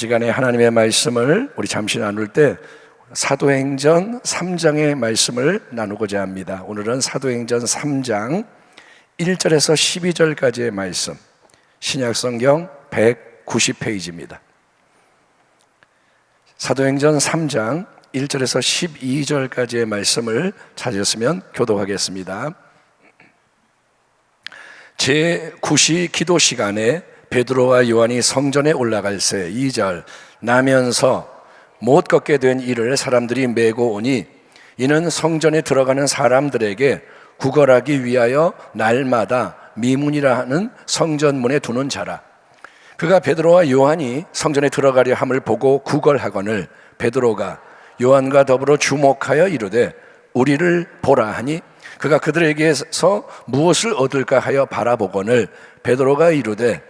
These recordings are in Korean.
시간에 하나님의 말씀을 우리 잠시 나눌 때 사도행전 3장의 말씀을 나누고자 합니다. 오늘은 사도행전 3장 1절에서 12절까지의 말씀. 신약성경 190페이지입니다. 사도행전 3장 1절에서 12절까지의 말씀을 찾으셨으면 교독하겠습니다. 제9시 기도 시간에 베드로와 요한이 성전에 올라갈 새 2절 나면서 못 걷게 된 이를 사람들이 메고 오니 이는 성전에 들어가는 사람들에게 구걸하기 위하여 날마다 미문이라 하는 성전문에 두는 자라. 그가 베드로와 요한이 성전에 들어가려 함을 보고 구걸하거늘 베드로가 요한과 더불어 주목하여 이르되 우리를 보라 하니 그가 그들에게서 무엇을 얻을까 하여 바라보거늘 베드로가 이르되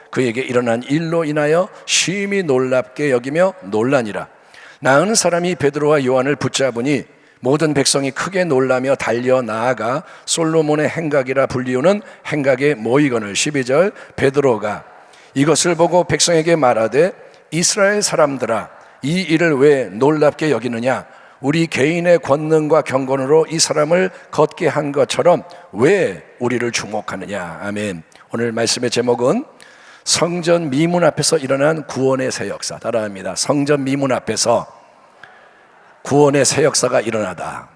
그에게 일어난 일로 인하여 심히 놀랍게 여기며 놀라니라. 나은 사람이 베드로와 요한을 붙잡으니 모든 백성이 크게 놀라며 달려 나아가 솔로몬의 행각이라 불리우는 행각에 모이거늘 12절 베드로가 이것을 보고 백성에게 말하되 이스라엘 사람들아 이 일을 왜 놀랍게 여기느냐? 우리 개인의 권능과 경건으로 이 사람을 걷게 한 것처럼 왜 우리를 주목하느냐? 아멘. 오늘 말씀의 제목은 성전 미문 앞에서 일어난 구원의 새 역사 따라합니다. 성전 미문 앞에서 구원의 새 역사가 일어나다.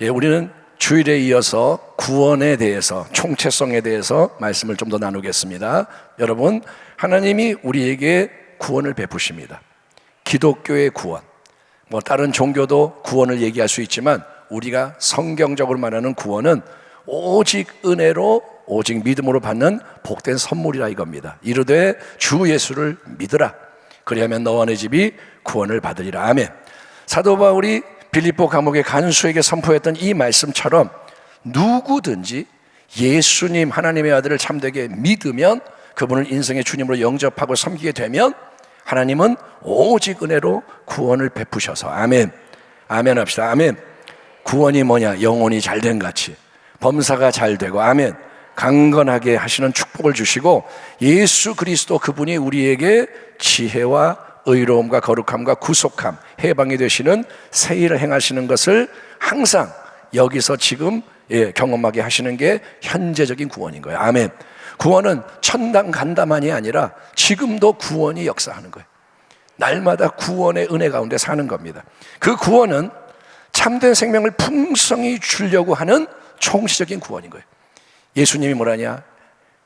예, 우리는 주일에 이어서 구원에 대해서 총체성에 대해서 말씀을 좀 더 나누겠습니다. 여러분, 하나님이 우리에게 구원을 베푸십니다. 기독교의 구원. 뭐 다른 종교도 구원을 얘기할 수 있지만 우리가 성경적으로 말하는 구원은 오직 은혜로 오직 믿음으로 받는 복된 선물이라 이겁니다. 이르되 주 예수를 믿으라. 그리하면 너와 내 집이 구원을 받으리라. 아멘. 사도 바울이 빌립보 감옥의 간수에게 선포했던 이 말씀처럼 누구든지 예수님 하나님의 아들을 참되게 믿으면 그분을 인생의 주님으로 영접하고 섬기게 되면 하나님은 오직 은혜로 구원을 베푸셔서 아멘. 아멘 합시다. 아멘. 구원이 뭐냐? 영혼이 잘 된 같이. 범사가 잘 되고 아멘. 강건하게 하시는 축복을 주시고 예수 그리스도 그분이 우리에게 지혜와 의로움과 거룩함과 구속함, 해방이 되시는 새 일을 행하시는 것을 항상 여기서 지금 예, 경험하게 하시는 게 현재적인 구원인 거예요. 아멘. 구원은 천당 간다만이 아니라 지금도 구원이 역사하는 거예요. 날마다 구원의 은혜 가운데 사는 겁니다. 그 구원은 참된 생명을 풍성히 주려고 하는 총시적인 구원인 거예요. 예수님이 뭐라냐?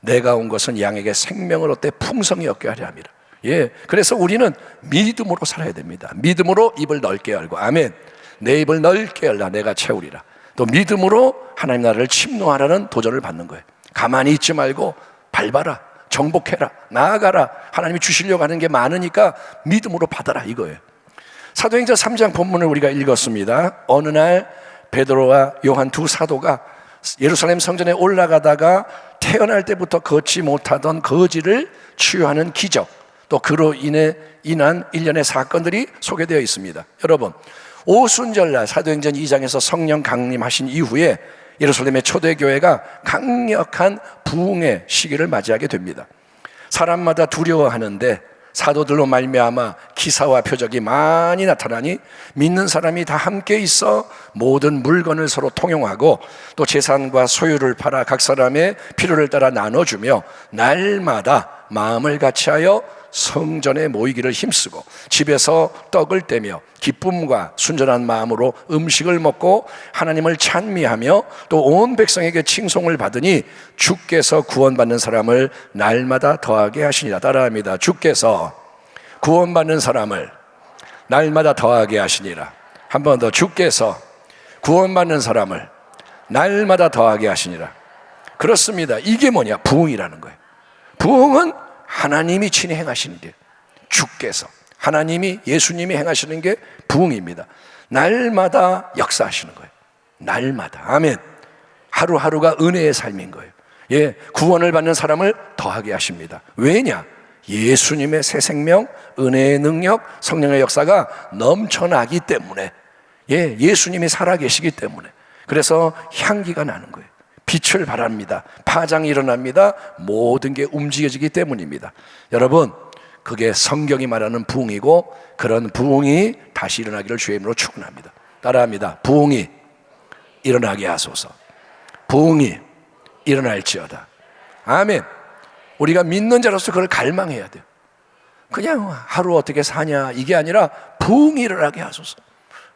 내가 온 것은 양에게 생명을 얻되 풍성히 얻게 하려 합니다. 예. 그래서 우리는 믿음으로 살아야 됩니다. 믿음으로 입을 넓게 열고, 아멘. 내 입을 넓게 열라 내가 채우리라. 또 믿음으로 하나님 나라를 침노하라는 도전을 받는 거예요. 가만히 있지 말고 밟아라. 정복해라. 나아가라. 하나님이 주시려고 하는 게 많으니까 믿음으로 받아라. 이거예요. 사도행전 3장 본문을 우리가 읽었습니다. 어느 날 베드로와 요한 두 사도가 예루살렘 성전에 올라가다가 태어날 때부터 걷지 못하던 거지를 치유하는 기적, 또 그로 인해 인한 일련의 사건들이 소개되어 있습니다. 여러분, 오순절날 사도행전 2장에서 성령 강림하신 이후에 예루살렘의 초대교회가 강력한 부흥의 시기를 맞이하게 됩니다. 사람마다 두려워하는데 사도들로 말미암아 기사와 표적이 많이 나타나니 믿는 사람이 다 함께 있어 모든 물건을 서로 통용하고 또 재산과 소유를 팔아 각 사람의 필요를 따라 나눠주며 날마다 마음을 같이하여 성전에 모이기를 힘쓰고 집에서 떡을 떼며 기쁨과 순전한 마음으로 음식을 먹고 하나님을 찬미하며 또 온 백성에게 칭송을 받으니 주께서 구원받는 사람을 날마다 더하게 하시니라 따라합니다. 주께서 구원받는 사람을 날마다 더하게 하시니라. 한 번 더 주께서 구원받는 사람을 날마다 더하게 하시니라. 그렇습니다. 이게 뭐냐? 부흥이라는 거예요. 부흥은 하나님이 친히 행하시는 게 주께서 하나님이 예수님이 행하시는 게 부흥입니다. 날마다 역사하시는 거예요. 날마다. 아멘. 하루하루가 은혜의 삶인 거예요. 예, 구원을 받는 사람을 더하게 하십니다. 왜냐? 예수님의 새 생명, 은혜의 능력, 성령의 역사가 넘쳐나기 때문에, 예, 예수님이 살아계시기 때문에. 그래서 향기가 나는 거예요. 빛을 발합니다. 파장이 일어납니다. 모든 게 움직여지기 때문입니다. 여러분, 그게 성경이 말하는 부흥이고 그런 부흥이 다시 일어나기를 주의 이름으로 축원합니다. 따라합니다. 부흥이 일어나게 하소서. 부흥이 일어날지어다. 아멘. 우리가 믿는 자로서 그걸 갈망해야 돼요. 그냥 하루 어떻게 사냐 이게 아니라 부흥이 일어나게 하소서.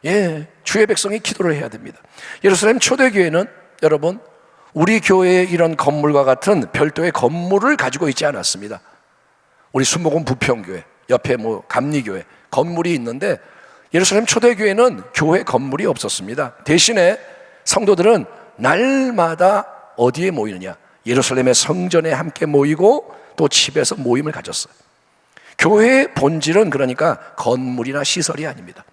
예, 주의 백성이 기도를 해야 됩니다. 예루살렘 초대교회는 여러분 우리 교회의 이런 건물과 같은 별도의 건물을 가지고 있지 않았습니다. 우리 순복음 부평교회 옆에 뭐 감리교회 건물이 있는데 예루살렘 초대교회는 교회 건물이 없었습니다. 대신에 성도들은 날마다 어디에 모이느냐? 예루살렘의 성전에 함께 모이고 또 집에서 모임을 가졌어요. 교회의 본질은 그러니까 건물이나 시설이 아닙니다.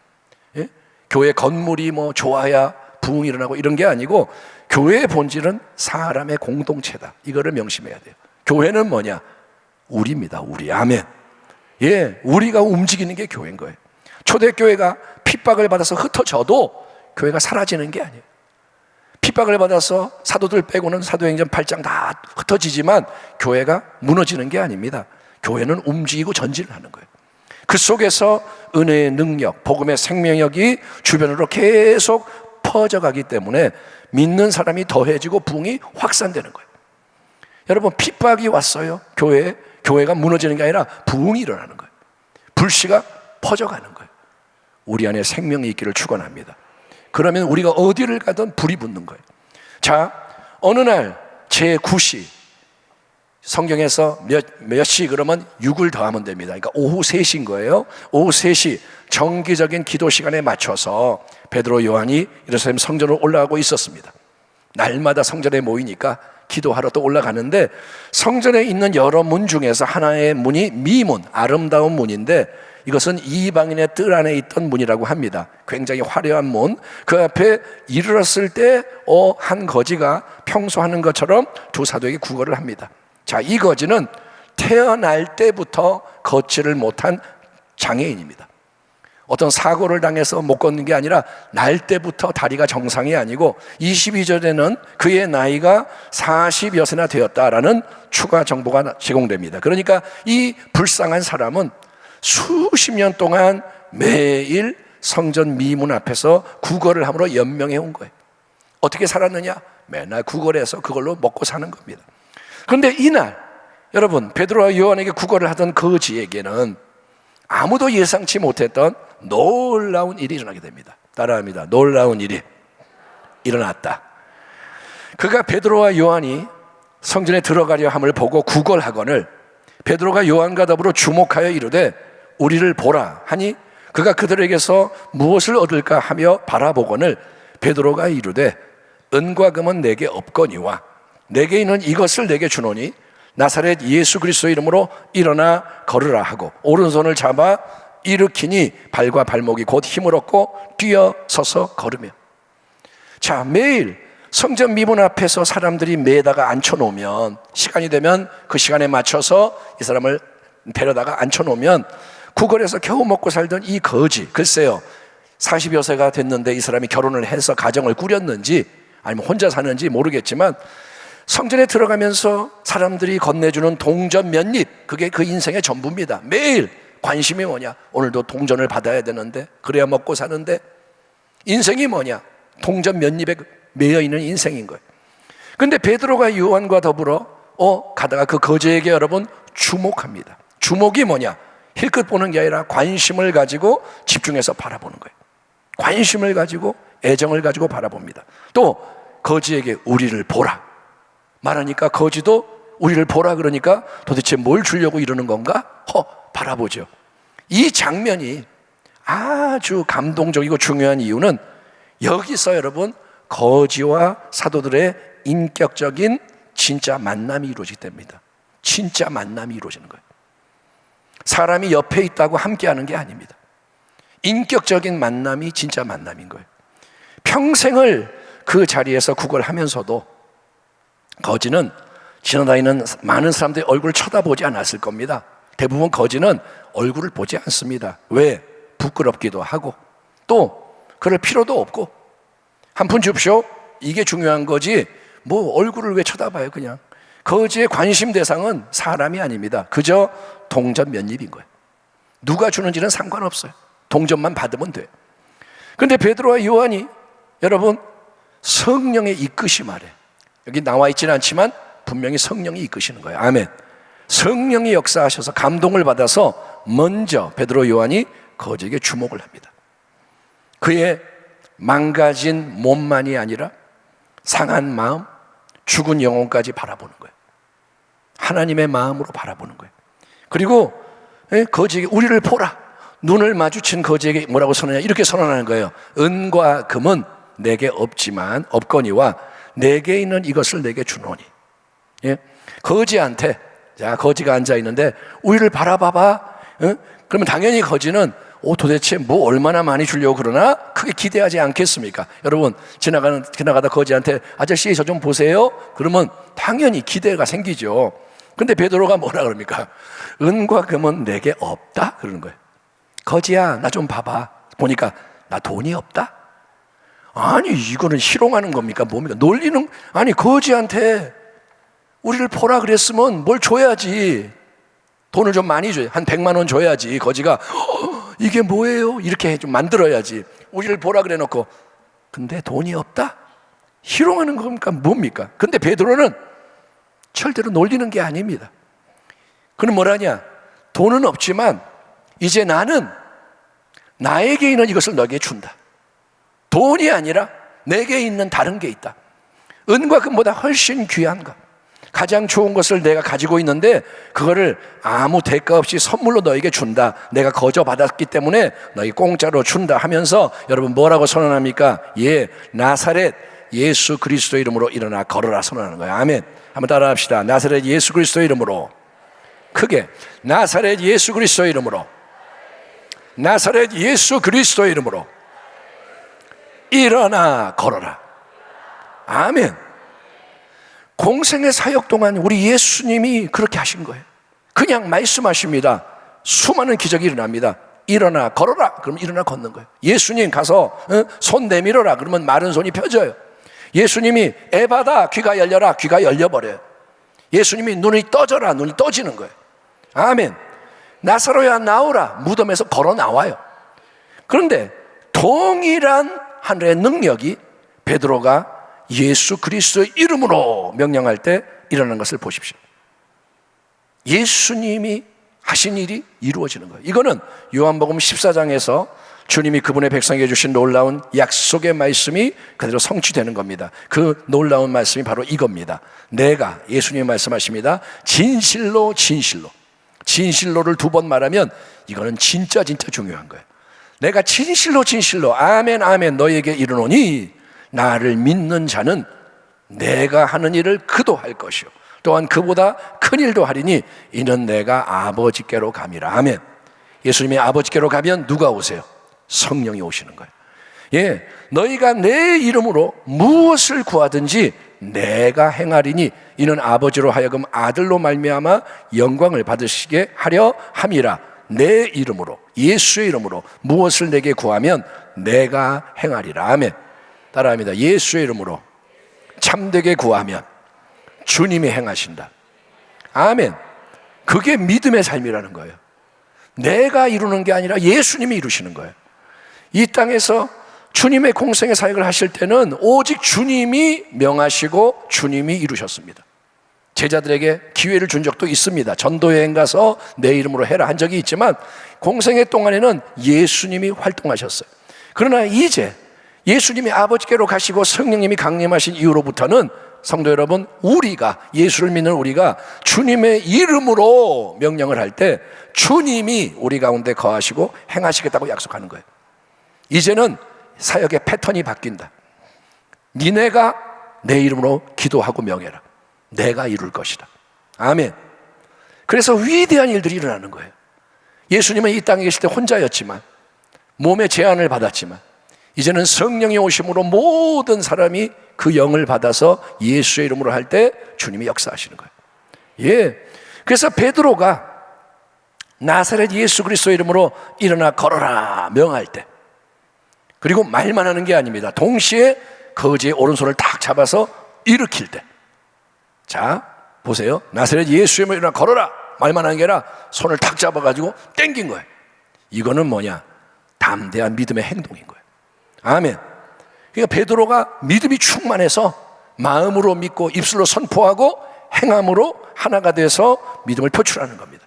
예? 교회 건물이 뭐 좋아야 부흥이 일어나고 이런 게 아니고 교회의 본질은 사람의 공동체다. 이거를 명심해야 돼요. 교회는 뭐냐? 우리입니다. 우리. 아멘. 예, 우리가 움직이는 게 교회인 거예요. 초대교회가 핍박을 받아서 흩어져도 교회가 사라지는 게 아니에요. 핍박을 받아서 사도들 빼고는 사도행전 8장 다 흩어지지만 교회가 무너지는 게 아닙니다. 교회는 움직이고 전진을 하는 거예요. 그 속에서 은혜의 능력, 복음의 생명력이 주변으로 계속 퍼져가기 때문에 믿는 사람이 더해지고 부흥이 확산되는 거예요. 여러분 핍박이 왔어요. 교회에 교회가 무너지는 게 아니라 부흥이 일어나는 거예요. 불씨가 퍼져가는 거예요. 우리 안에 생명이 있기를 축원합니다. 그러면 우리가 어디를 가든 불이 붙는 거예요. 자, 어느 날 제9시 성경에서 몇, 몇 시 그러면 6을 더하면 됩니다. 그러니까 오후 3시인 거예요. 오후 3시 정기적인 기도 시간에 맞춰서 베드로 요한이 예루살렘 성전으로 올라가고 있었습니다. 날마다 성전에 모이니까 기도하러 또 올라가는데 성전에 있는 여러 문 중에서 하나의 문이 미문, 아름다운 문인데 이것은 이방인의 뜰 안에 있던 문이라고 합니다. 굉장히 화려한 문. 그 앞에 이르렀을 때, 어, 한 거지가 평소 하는 것처럼 두 사도에게 구걸을 합니다. 자, 이 거지는 태어날 때부터 걷지를 못한 장애인입니다. 어떤 사고를 당해서 못 걷는 게 아니라 날 때부터 다리가 정상이 아니고 22절에는 그의 나이가 40여세나 되었다라는 추가 정보가 제공됩니다. 그러니까 이 불쌍한 사람은 수십 년 동안 매일 성전 미문 앞에서 구걸을 함으로 연명해 온 거예요. 어떻게 살았느냐? 맨날 구걸해서 그걸로 먹고 사는 겁니다. 그런데 이날 여러분 베드로와 요한에게 구걸을 하던 거지에게는 아무도 예상치 못했던 놀라운 일이 일어나게 됩니다. 따라합니다. 놀라운 일이 일어났다. 그가 베드로와 요한이 성전에 들어가려 함을 보고 구걸하거늘 베드로가 요한과 더불어 주목하여 이르되 우리를 보라 하니 그가 그들에게서 무엇을 얻을까 하며 바라보거늘 베드로가 이르되 은과 금은 내게 없거니와 내게 있는 이것을 내게 주노니 나사렛 예수 그리스도 이름으로 일어나 걸으라 하고 오른손을 잡아 일으키니 발과 발목이 곧 힘을 얻고 뛰어 서서 걸으며 자 매일 성전 미문 앞에서 사람들이 매다가 앉혀놓으면 시간이 되면 그 시간에 맞춰서 이 사람을 데려다가 앉혀놓으면 구걸에서 겨우 먹고 살던 이 거지 글쎄요 40여 세가 됐는데 이 사람이 결혼을 해서 가정을 꾸렸는지 아니면 혼자 사는지 모르겠지만 성전에 들어가면서 사람들이 건네주는 동전 몇 입, 그게 그 인생의 전부입니다. 매일 관심이 뭐냐? 오늘도 동전을 받아야 되는데, 그래야 먹고 사는데, 인생이 뭐냐? 동전 몇 입에 매여 있는 인생인 거예요. 근데 베드로가 요한과 더불어, 어, 가다가 그 거제에게 여러분 주목합니다. 주목이 뭐냐? 힐끗 보는 게 아니라 관심을 가지고 집중해서 바라보는 거예요. 관심을 가지고 애정을 가지고 바라봅니다. 또 거지에게 우리를 보라. 말하니까 거지도 우리를 보라 그러니까 도대체 뭘 주려고 이러는 건가? 허, 바라보죠. 이 장면이 아주 감동적이고 중요한 이유는 여기서 여러분 거지와 사도들의 인격적인 진짜 만남이 이루어지기 때문입니다. 진짜 만남이 이루어지는 거예요. 사람이 옆에 있다고 함께 하는 게 아닙니다. 인격적인 만남이 진짜 만남인 거예요. 평생을 그 자리에서 구걸하면서도 거지는 지나다니는 많은 사람들의 얼굴을 쳐다보지 않았을 겁니다. 대부분 거지는 얼굴을 보지 않습니다. 왜? 부끄럽기도 하고 또 그럴 필요도 없고 한 푼 줍쇼? 이게 중요한 거지 뭐 얼굴을 왜 쳐다봐요 그냥 거지의 관심 대상은 사람이 아닙니다. 그저 동전 몇 입인 거예요. 누가 주는지는 상관없어요. 동전만 받으면 돼. 근데 베드로와 요한이 여러분 성령의 이끄심 아래 여기 나와 있지는 않지만 분명히 성령이 이끄시는 거예요. 아멘. 성령이 역사하셔서 감동을 받아서 먼저 베드로 요한이 거지에게 주목을 합니다. 그의 망가진 몸만이 아니라 상한 마음, 죽은 영혼까지 바라보는 거예요. 하나님의 마음으로 바라보는 거예요. 그리고 예, 거지에게 우리를 보라. 눈을 마주친 거지에게 뭐라고 선언하냐? 이렇게 선언하는 거예요. 은과 금은 내게 없지만 없거니와 내게 있는 이것을 내게 주노니. 예? 거지한테 자 거지가 앉아 있는데 우리를 바라봐봐. 어? 그러면 당연히 거지는 오 도대체 뭐 얼마나 많이 주려고 그러나 크게 기대하지 않겠습니까? 여러분 지나가는 지나가다 거지한테 아저씨 저 좀 보세요. 그러면 당연히 기대가 생기죠. 근데 베드로가 뭐라 그럽니까? 은과 금은 내게 없다 그러는 거예요. 거지야 나 좀 봐봐. 보니까 나 돈이 없다. 아니 이거는 희롱하는 겁니까? 뭡니까? 놀리는 아니 거지한테 우리를 보라 그랬으면 뭘 줘야지. 돈을 좀 많이 줘야 한 100만 원 줘야지. 거지가 "어, 이게 뭐예요? 이렇게 좀 만들어야지. 우리를 보라 그래 놓고 근데 돈이 없다? 희롱하는 겁니까? 뭡니까? 근데 베드로는 절대로 놀리는 게 아닙니다. 그는 뭐라냐? 돈은 없지만 이제 나는 나에게 있는 이것을 너에게 준다. 돈이 아니라 내게 있는 다른 게 있다. 은과 금보다 훨씬 귀한 것. 가장 좋은 것을 내가 가지고 있는데 그거를 아무 대가 없이 선물로 너에게 준다. 내가 거저 받았기 때문에 너희 공짜로 준다 하면서 여러분 뭐라고 선언합니까? 예, 나사렛 예수 그리스도 이름으로 일어나 걸어라 선언하는 거예요. 아멘. 한번 따라합시다. 나사렛 예수 그리스도 이름으로 크게 나사렛 예수 그리스도 이름으로 나사렛 예수 그리스도 이름으로 일어나 걸어라. 아멘. 공생의 사역 동안 우리 예수님이 그렇게 하신 거예요. 그냥 말씀하십니다. 수많은 기적이 일어납니다. 일어나 걸어라. 그럼 일어나 걷는 거예요. 예수님 가서 어? 손 내밀어라. 그러면 마른 손이 펴져요. 예수님이 에바다 귀가 열려라. 귀가 열려버려요. 예수님이 눈이 떠져라. 눈이 떠지는 거예요. 아멘. 나사로야 나오라. 무덤에서 걸어 나와요. 그런데 동일한 하늘의 능력이 베드로가 예수 그리스도의 이름으로 명령할 때 일어나는 것을 보십시오. 예수님이 하신 일이 이루어지는 거예요. 이거는 요한복음 14장에서 주님이 그분의 백성에게 주신 놀라운 약속의 말씀이 그대로 성취되는 겁니다. 그 놀라운 말씀이 바로 이겁니다. 내가 예수님 말씀하십니다. 진실로 진실로 진실로를 두 번 말하면 이거는 진짜 진짜 중요한 거예요. 내가 진실로 진실로 아멘 아멘 너에게 이르노니 나를 믿는 자는 내가 하는 일을 그도 할 것이요 또한 그보다 큰 일도 하리니 이는 내가 아버지께로 감이라 아멘. 예수님이 아버지께로 가면 누가 오세요? 성령이 오시는 거예요. 예, 너희가 내 이름으로 무엇을 구하든지 내가 행하리니 이는 아버지로 하여금 아들로 말미암아 영광을 받으시게 하려 함이라. 내 이름으로 예수의 이름으로 무엇을 내게 구하면 내가 행하리라. 아멘. 따라합니다. 예수의 이름으로 참되게 구하면 주님이 행하신다. 아멘. 그게 믿음의 삶이라는 거예요. 내가 이루는 게 아니라 예수님이 이루시는 거예요. 이 땅에서 주님의 공생의 사역을 하실 때는 오직 주님이 명하시고 주님이 이루셨습니다. 제자들에게 기회를 준 적도 있습니다. 전도여행 가서 내 이름으로 해라 한 적이 있지만 공생의 동안에는 예수님이 활동하셨어요. 그러나 이제 예수님이 아버지께로 가시고 성령님이 강림하신 이후로부터는 성도 여러분, 우리가 예수를 믿는 우리가 주님의 이름으로 명령을 할 때 주님이 우리 가운데 거하시고 행하시겠다고 약속하는 거예요. 이제는 사역의 패턴이 바뀐다. 니네가 내 이름으로 기도하고 명해라. 내가 이룰 것이다. 아멘. 그래서 위대한 일들이 일어나는 거예요. 예수님은 이 땅에 계실 때 혼자였지만 몸의 제한을 받았지만 이제는 성령이 오심으로 모든 사람이 그 영을 받아서 예수의 이름으로 할 때 주님이 역사하시는 거예요. 예. 그래서 베드로가 나사렛 예수 그리스도 이름으로 일어나 걸어라 명할 때 그리고 말만 하는 게 아닙니다. 동시에 거지의 오른손을 딱 잡아서 일으킬 때. 자, 보세요. 나사렛 예수의 이름으로 일어나 걸어라 말만 하는 게 아니라 손을 탁 잡아가지고 땡긴 거예요. 이거는 뭐냐? 담대한 믿음의 행동인 거예요. 아멘. 그러니까 베드로가 믿음이 충만해서 마음으로 믿고 입술로 선포하고 행함으로 하나가 돼서 믿음을 표출하는 겁니다.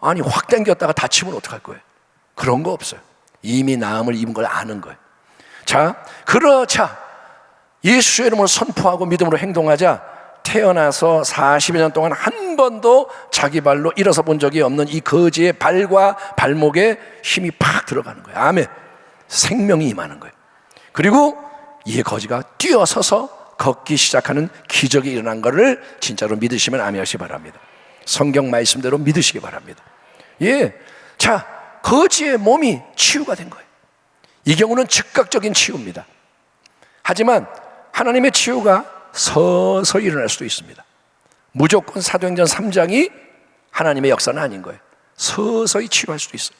아니 확 당겼다가 다치면 어떡할 거예요? 그런 거 없어요. 이미 나음을 입은 걸 아는 거예요. 자, 그렇자 예수의 이름으로 선포하고 믿음으로 행동하자 태어나서 40여 년 동안 한 번도 자기 발로 일어서 본 적이 없는 이 거지의 발과 발목에 힘이 팍 들어가는 거예요. 아멘. 생명이 임하는 거예요. 그리고 이 거지가 뛰어서서 걷기 시작하는 기적이 일어난 것을 진짜로 믿으시면 아멘하시 바랍니다. 성경 말씀대로 믿으시기 바랍니다. 예. 자, 거지의 몸이 치유가 된 거예요. 이 경우는 즉각적인 치유입니다. 하지만 하나님의 치유가 서서히 일어날 수도 있습니다. 무조건 사도행전 3장이 하나님의 역사는 아닌 거예요. 서서히 치유할 수도 있어요.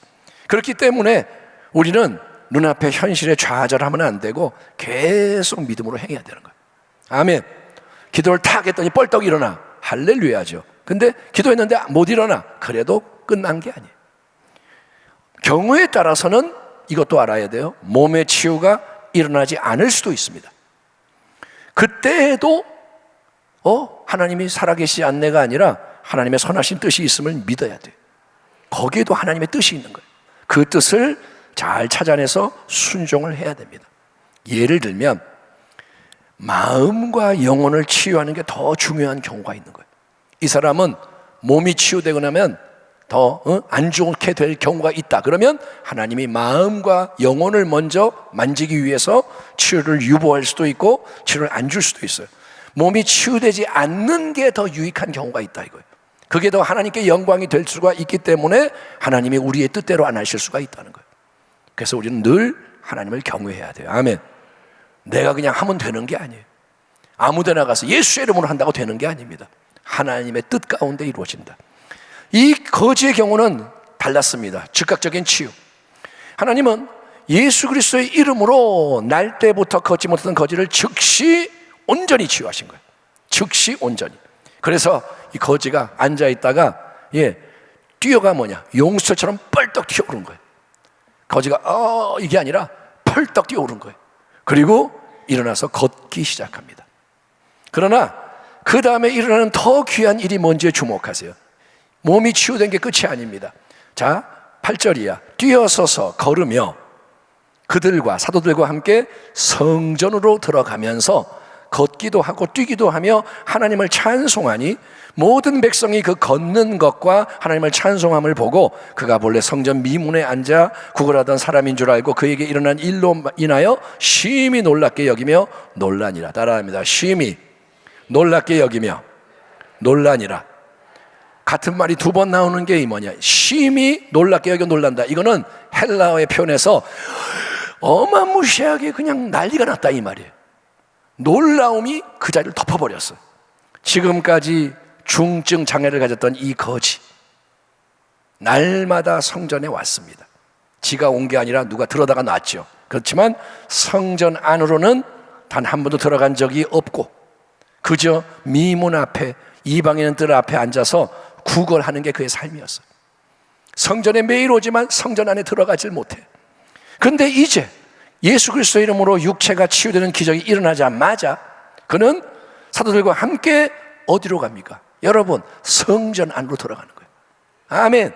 그렇기 때문에 우리는 눈앞의 현실에 좌절하면 안 되고 계속 믿음으로 행해야 되는 거예요. 아멘. 기도를 탁 했더니 뻘떡 일어나. 할렐루야죠. 근데 기도했는데 못 일어나. 그래도 끝난 게 아니에요. 경우에 따라서는 이것도 알아야 돼요. 몸의 치유가 일어나지 않을 수도 있습니다. 그때에도 어 하나님이 살아계시지 않네가 아니라 하나님의 선하신 뜻이 있음을 믿어야 돼. 거기에도 하나님의 뜻이 있는 거예요. 그 뜻을 잘 찾아내서 순종을 해야 됩니다. 예를 들면 마음과 영혼을 치유하는 게 더 중요한 경우가 있는 거예요. 이 사람은 몸이 치유되고 나면 더안 어? 좋게 될 경우가 있다. 그러면 하나님이 마음과 영혼을 먼저 만지기 위해서 치유를 유보할 수도 있고 치유를 안 줄 수도 있어요. 몸이 치유되지 않는 게 더 유익한 경우가 있다 이거예요. 그게 더 하나님께 영광이 될 수가 있기 때문에 하나님이 우리의 뜻대로 안 하실 수가 있다는 거예요. 그래서 우리는 늘 하나님을 경외해야 돼요. 아멘. 내가 그냥 하면 되는 게 아니에요. 아무 데나 가서 예수의 이름으로 한다고 되는 게 아닙니다. 하나님의 뜻 가운데 이루어진다. 이 거지의 경우는 달랐습니다. 즉각적인 치유. 하나님은 예수 그리스도의 이름으로 날 때부터 걷지 못하던 거지를 즉시 온전히 치유하신 거예요. 즉시 온전히. 그래서 이 거지가 앉아 있다가 예 뛰어가 뭐냐 용수처럼 뻘떡 튀어오른 거예요. 거지가 어 이게 아니라 펄떡 뛰어오른 거예요. 그리고 일어나서 걷기 시작합니다. 그러나 그 다음에 일어나는 더 귀한 일이 뭔지에 주목하세요. 몸이 치유된 게 끝이 아닙니다. 자, 8절이야. 뛰어서서 걸으며 그들과 사도들과 함께 성전으로 들어가면서 걷기도 하고 뛰기도 하며 하나님을 찬송하니 모든 백성이 그 걷는 것과 하나님을 찬송함을 보고 그가 본래 성전 미문에 앉아 구걸하던 사람인 줄 알고 그에게 일어난 일로 인하여 심히 놀랍게 여기며 논란이라 따라합니다. 심히 놀랍게 여기며 논란이라 같은 말이 두 번 나오는 게 뭐냐? 심히 놀랍게 여겨 놀란다. 이거는 헬라어의 표현에서 어마무시하게 그냥 난리가 났다 이 말이에요. 놀라움이 그 자리를 덮어버렸어요. 지금까지 중증 장애를 가졌던 이 거지 날마다 성전에 왔습니다. 지가 온 게 아니라 누가 들어다가 놨죠. 그렇지만 성전 안으로는 단 한 번도 들어간 적이 없고 그저 미문 앞에 이방인들 들 앞에 앉아서 구걸하는 게 그의 삶이었어요. 성전에 매일 오지만 성전 안에 들어가질 못해. 그런데 이제 예수 그리스도 이름으로 육체가 치유되는 기적이 일어나자마자 그는 사도들과 함께 어디로 갑니까? 여러분, 성전 안으로 들어가는 거예요. 아멘.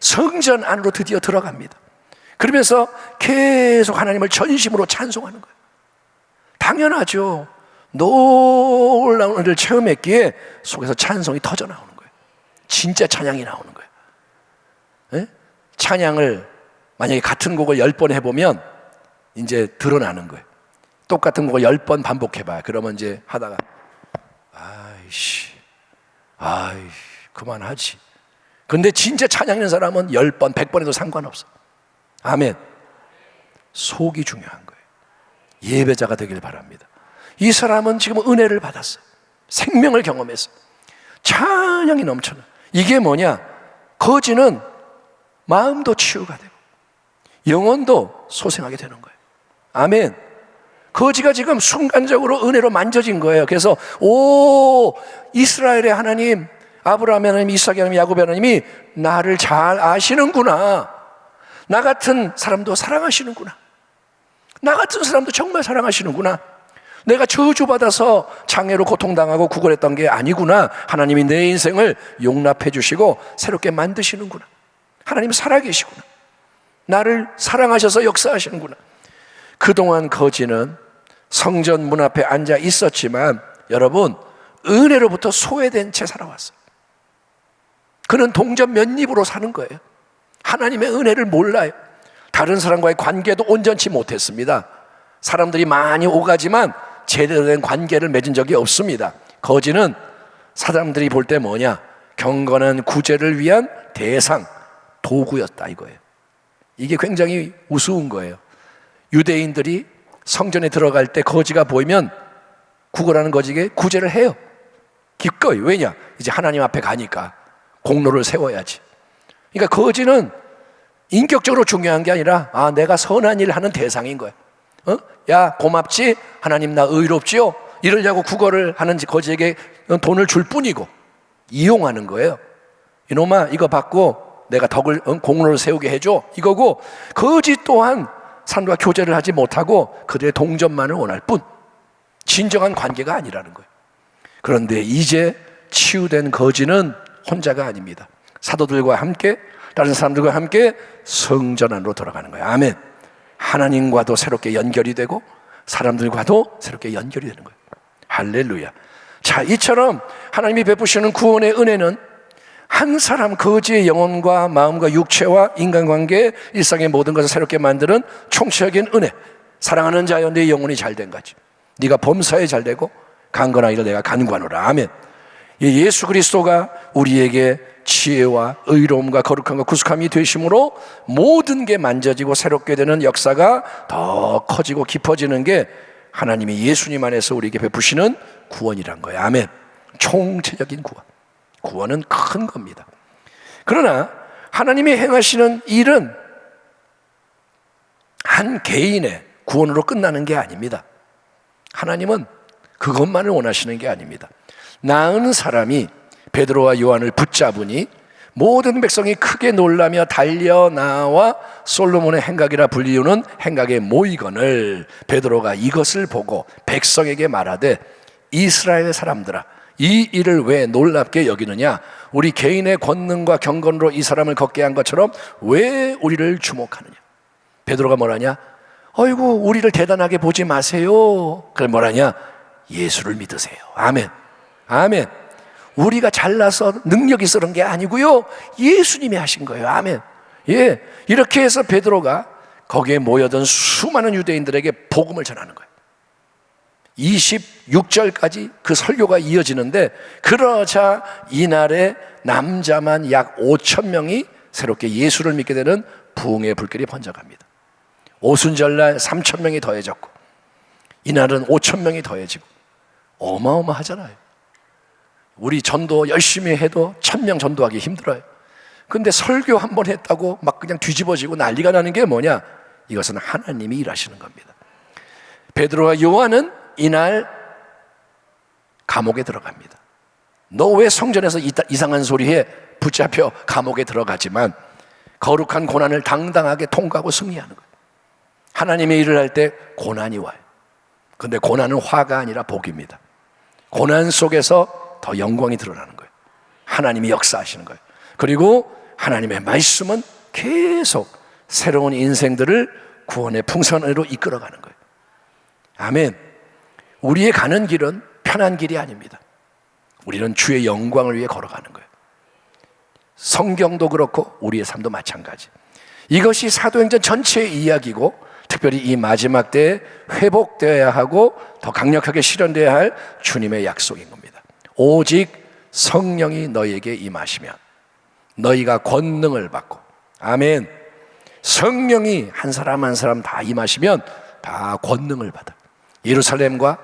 성전 안으로 드디어 들어갑니다. 그러면서 계속 하나님을 전심으로 찬송하는 거예요. 당연하죠. 놀라운 은혜를 체험했기에 속에서 찬송이 터져 나오는 거예요. 진짜 찬양이 나오는 거예요. 네? 찬양을 만약에 같은 곡을 열 번 해보면 이제 드러나는 거예요. 똑같은 곡을 열번 반복해봐요. 그러면 이제 하다가, 아이씨, 아이, 그만하지. 근데 진짜 찬양 있는 사람은 10번, 100번에도 상관없어. 아멘. 속이 중요한 거예요. 예배자가 되길 바랍니다. 이 사람은 지금 은혜를 받았어요. 생명을 경험했어요. 찬양이 넘쳐나. 이게 뭐냐? 거지는 마음도 치유가 되고 영혼도 소생하게 되는 거예요. 아멘. 거지가 지금 순간적으로 은혜로 만져진 거예요. 그래서 오 이스라엘의 하나님, 아브라함의 하나님, 이삭의 하나님, 야곱의 하나님이 나를 잘 아시는구나. 나 같은 사람도 사랑하시는구나. 나 같은 사람도 정말 사랑하시는구나. 내가 저주받아서 장애로 고통당하고 구걸했던 게 아니구나. 하나님이 내 인생을 용납해 주시고 새롭게 만드시는구나. 하나님 살아계시구나. 나를 사랑하셔서 역사하시는구나. 그동안 거지는 성전 문 앞에 앉아 있었지만 여러분, 은혜로부터 소외된 채 살아왔어요. 그는 동전 몇 입으로 사는 거예요. 하나님의 은혜를 몰라요. 다른 사람과의 관계도 온전치 못했습니다. 사람들이 많이 오가지만 제대로 된 관계를 맺은 적이 없습니다. 거지는 사람들이 볼 때 뭐냐? 경건한 구제를 위한 대상, 도구였다 이거예요. 이게 굉장히 우스운 거예요. 유대인들이 성전에 들어갈 때 거지가 보이면 구걸하는 거지게 구제를 해요. 기꺼이. 왜냐? 이제 하나님 앞에 가니까 공로를 세워야지. 그러니까 거지는 인격적으로 중요한 게 아니라 아 내가 선한 일을 하는 대상인 거야. 어? 야 고맙지 하나님 나 의롭지요. 이러려고 구걸을 하는 거지에게 돈을 줄 뿐이고 이용하는 거예요. 이놈아 이거 받고 내가 덕을 어, 공로를 세우게 해줘 이거고 거지 또한 사람과 교제를 하지 못하고 그들의 동전만을 원할 뿐 진정한 관계가 아니라는 거예요. 그런데 이제 치유된 거지는 혼자가 아닙니다. 사도들과 함께 다른 사람들과 함께 성전 안으로 돌아가는 거예요. 아멘. 하나님과도 새롭게 연결이 되고 사람들과도 새롭게 연결이 되는 거예요. 할렐루야. 자, 이처럼 하나님이 베푸시는 구원의 은혜는 한 사람 거지의 영혼과 마음과 육체와 인간관계, 일상의 모든 것을 새롭게 만드는 총체적인 은혜. 사랑하는 자여 내 영혼이 잘된 거지. 네가 범사에 잘 되고 강건하기를 내가 간구하노라. 아멘. 이 예수 그리스도가 우리에게 지혜와 의로움과 거룩함과 구속함이 되심으로 모든 게 만져지고 새롭게 되는 역사가 더 커지고 깊어지는 게 하나님이 예수님 안에서 우리에게 베푸시는 구원이란 거예요. 아멘. 총체적인 구원. 구원은 큰 겁니다. 그러나 하나님이 행하시는 일은 한 개인의 구원으로 끝나는 게 아닙니다. 하나님은 그것만을 원하시는 게 아닙니다. 나은 사람이 베드로와 요한을 붙잡으니 모든 백성이 크게 놀라며 달려 나와 솔로몬의 행각이라 불리우는 행각에 모이거늘 베드로가 이것을 보고 백성에게 말하되 이스라엘 사람들아 이 일을 왜 놀랍게 여기느냐 우리 개인의 권능과 경건으로 이 사람을 걷게 한 것처럼 왜 우리를 주목하느냐 베드로가 뭐라냐 어이구 우리를 대단하게 보지 마세요 그래 뭐라냐 예수를 믿으세요 아멘 아멘 우리가 잘나서 능력이 그런 게 아니고요. 예수님이 하신 거예요. 아멘. 예. 이렇게 해서 베드로가 거기에 모여든 수많은 유대인들에게 복음을 전하는 거예요. 26절까지 그 설교가 이어지는데 그러자 이날에 남자만 약 5천 명이 새롭게 예수를 믿게 되는 부흥의 불길이 번져갑니다. 오순절날 3천 명이 더해졌고 이날은 5천 명이 더해지고 어마어마하잖아요. 우리 전도 열심히 해도 천 명 전도하기 힘들어요. 근데 설교 한 번 했다고 막 그냥 뒤집어지고 난리가 나는 게 뭐냐? 이것은 하나님이 일하시는 겁니다. 베드로와 요한은 이날 감옥에 들어갑니다. 너 왜 성전에서 이상한 소리에 붙잡혀 감옥에 들어가지만 거룩한 고난을 당당하게 통과하고 승리하는 거예요. 하나님의 일을 할 때 고난이 와요. 근데 고난은 화가 아니라 복입니다. 고난 속에서 더 영광이 드러나는 거예요. 하나님이 역사하시는 거예요. 그리고 하나님의 말씀은 계속 새로운 인생들을 구원의 풍선으로 이끌어가는 거예요. 아멘. 우리의 가는 길은 편한 길이 아닙니다. 우리는 주의 영광을 위해 걸어가는 거예요. 성경도 그렇고 우리의 삶도 마찬가지. 이것이 사도행전 전체의 이야기고 특별히 이 마지막 때에 회복되어야 하고 더 강력하게 실현되어야 할 주님의 약속인 겁니다. 오직 성령이 너에게 임하시면 너희가 권능을 받고 아멘. 성령이 한 사람 한 사람 다 임하시면 다 권능을 받아. 예루살렘과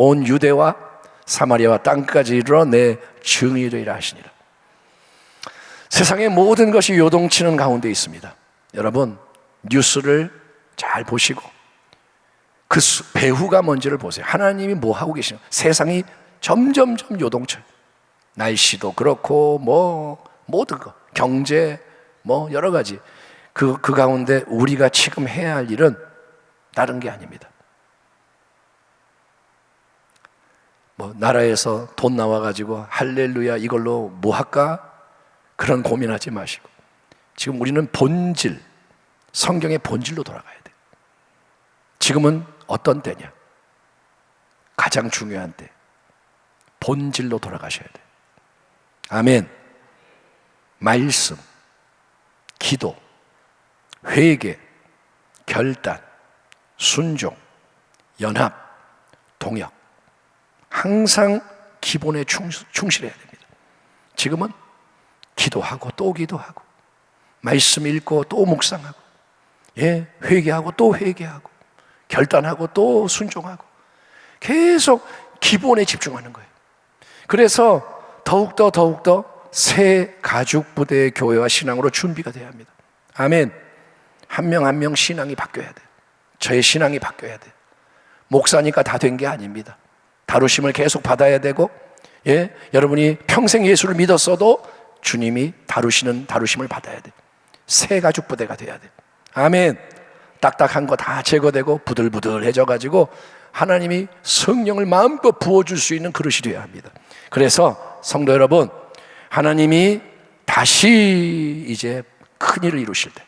온 유대와 사마리아와 땅까지 이르러 내 증인이 되리라 하시니라. 세상의 모든 것이 요동치는 가운데 있습니다. 여러분 뉴스를 잘 보시고 그 수- 배후가 뭔지를 보세요. 하나님이 뭐 하고 계시는 세상이 점점점 요동쳐요. 날씨도 그렇고 뭐 모든 거 경제 뭐 여러 가지 그, 그 가운데 우리가 지금 해야 할 일은 다른 게 아닙니다. 뭐 나라에서 돈 나와가지고 할렐루야 이걸로 뭐 할까 그런 고민하지 마시고 지금 우리는 본질 성경의 본질로 돌아가야 돼. 지금은 어떤 때냐? 가장 중요한 때 본질로 돌아가셔야 돼. 아멘. 말씀, 기도, 회개, 결단, 순종, 연합, 동역. 항상 기본에 충, 충실해야 됩니다. 지금은 기도하고 또 기도하고, 말씀 읽고 또 묵상하고, 예, 회개하고 또 회개하고, 결단하고 또 순종하고, 계속 기본에 집중하는 거예요. 그래서 더욱더 더욱더 새 가죽 부대의 교회와 신앙으로 준비가 돼야 합니다. 아멘. 한 명 한명 신앙이 바뀌어야 돼. 저의 신앙이 바뀌어야 돼. 목사니까 다 된 게 아닙니다. 다루심을 계속 받아야 되고, 예, 여러분이 평생 예수를 믿었어도 주님이 다루시는 다루심을 받아야 돼. 새 가죽 부대가 돼야 돼. 아멘. 딱딱한 거 다 제거되고 부들부들해져 가지고 하나님이 성령을 마음껏 부어 줄 수 있는 그릇이 되어야 합니다. 그래서 성도 여러분, 하나님이 다시 이제 큰 일을 이루실 때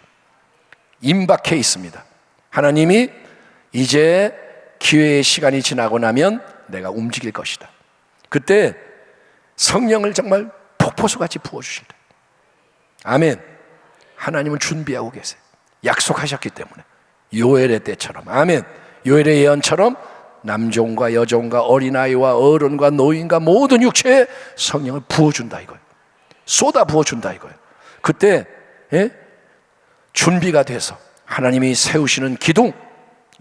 임박해 있습니다. 하나님이 이제 기회의 시간이 지나고 나면 내가 움직일 것이다. 그때 성령을 정말 폭포수같이 부어주실 때. 아멘. 하나님은 준비하고 계세요. 약속하셨기 때문에. 요엘의 때처럼. 아멘. 요엘의 예언처럼 남종과 여종과 어린아이와 어른과 노인과 모든 육체에 성령을 부어준다 이거예요. 쏟아 부어준다 이거예요. 그때 예? 준비가 돼서 하나님이 세우시는 기둥,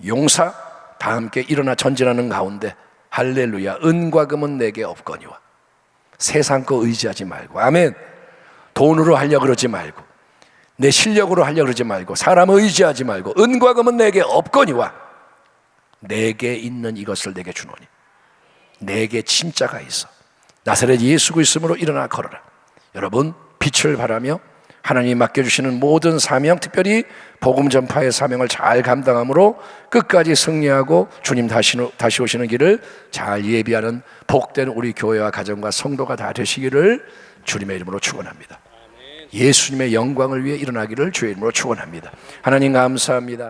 용사 다 함께 일어나 전진하는 가운데 할렐루야 은과 금은 내게 없거니와 세상 거 의지하지 말고 아멘. 돈으로 하려 그러지 말고 내 실력으로 하려 그러지 말고 사람 의지하지 말고 은과 금은 내게 없거니와 내게 있는 이것을 내게 주노니 내게 진짜가 있어. 나사렛 예수 그리스도로 일어나 걸어라. 여러분 빛을 바라며 하나님이 맡겨주시는 모든 사명 특별히 복음 전파의 사명을 잘 감당함으로 끝까지 승리하고 주님 다시, 다시 오시는 길을 잘 예비하는 복된 우리 교회와 가정과 성도가 다 되시기를 주님의 이름으로 축원합니다. 예수님의 영광을 위해 일어나기를 주의 이름으로 축원합니다. 하나님 감사합니다.